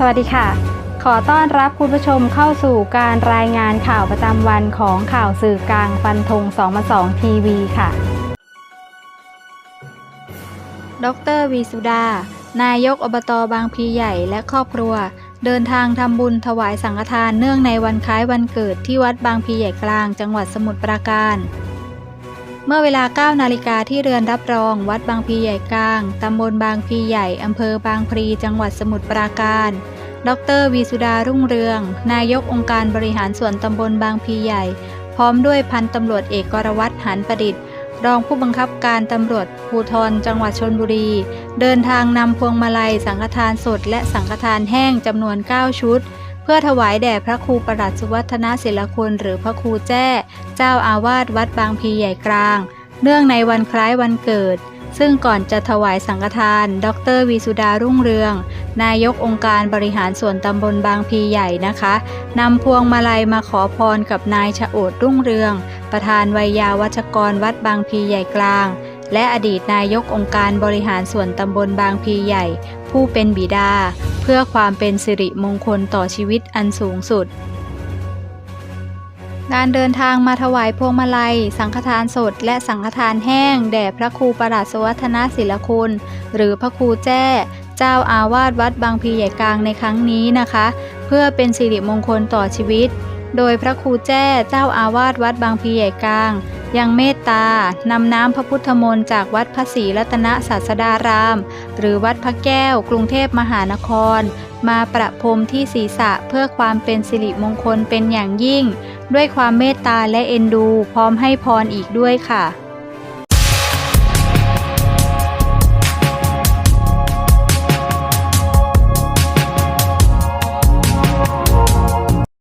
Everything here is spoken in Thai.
สวัสดีค่ะ ขอต้อนรับคุณผู้ชมเข้าสู่การรายงานข่าวประจำวันของข่าวสื่อกลางฟันธง2มา2ทีวีค่ะ ดรวีสุดา นายกอบตบางพลีใหญ่และครอบครัว เดินทางทำบุญถวายสังฆทานเนื่องในวันคล้ายวันเกิดที่วัดบางพลีใหญ่กลางจังหวัดสมุทรปราการ เมื่อเวลา 9 นาฬิกาที่เรือนรับรอง วัดบางพลีใหญ่กลาง ตำบลบางพลีใหญ่ อำเภอบางพลี จังหวัดสมุทรปราการ ดรวีสุดารุ่งเรือง นายกองค์การบริหารส่วนตำบลบางพลีใหญ่ พร้อมด้วยพันตำรวจเอกกรวัตรหันประดิษฐ์ รองผู้บังคับการตำรวจภูธรจังหวัดชนบุรี เดินทางนำพวงมาลัย สังฆทานสดและสังฆทานแห้งจำนวน 9 ชุด พื่อถวายแด่พระครูประหลัดสุวัฒนศิลคุณหรือพระครูแจ้ เจ้าอาวาสวัดบางพีใหญ่กลาง เนื่องในวันคล้ายวันเกิด ซึ่งก่อนจะถวายสังฆทาน ดรวีสุดารุ่งเรือง นายกองค์การบริหารส่วนตำบลบางพีใหญ่นะคะนำพวงมาลัยมาขอพรกับนายชะโอดรุ่งเรือง ประธานวัยยาวัชกรวัดบางพีใหญ่กลาง และอดีตนายกองค์การบริหารส่วนตำบลบางพีใหญ่ ผู้เป็นบิดา เพื่อความเป็นสิริมงคลต่อชีวิตอันสูงสุด การเดินทางมาถวายพวงมาลัย สังฆทานสด และสังฆทานแห้ง แด่พระครูประหลัดสวัฒนศิลคุณ หรือพระครูแจ้เจ้าอาวาสวัดบางพีใหญ่กลางในครั้งนี้นะคะ เพื่อเป็นสิริมงคลต่อชีวิต โดยพระครูแจ้เจ้าอาวาสวัดบางพีใหญ่กลาง ยังเมตตานำน้ำพระพุทธมนต์จากวัดพระศรีรัตนศาสดาราม หรือวัดพระแก้ว กรุงเทพมหานคร มาประพรมที่ศีรษะเพื่อความเป็นสิริมงคลเป็นอย่างยิ่ง ด้วยความเมตตาและเอ็นดู พร้อมให้พรอีกด้วยค่ะ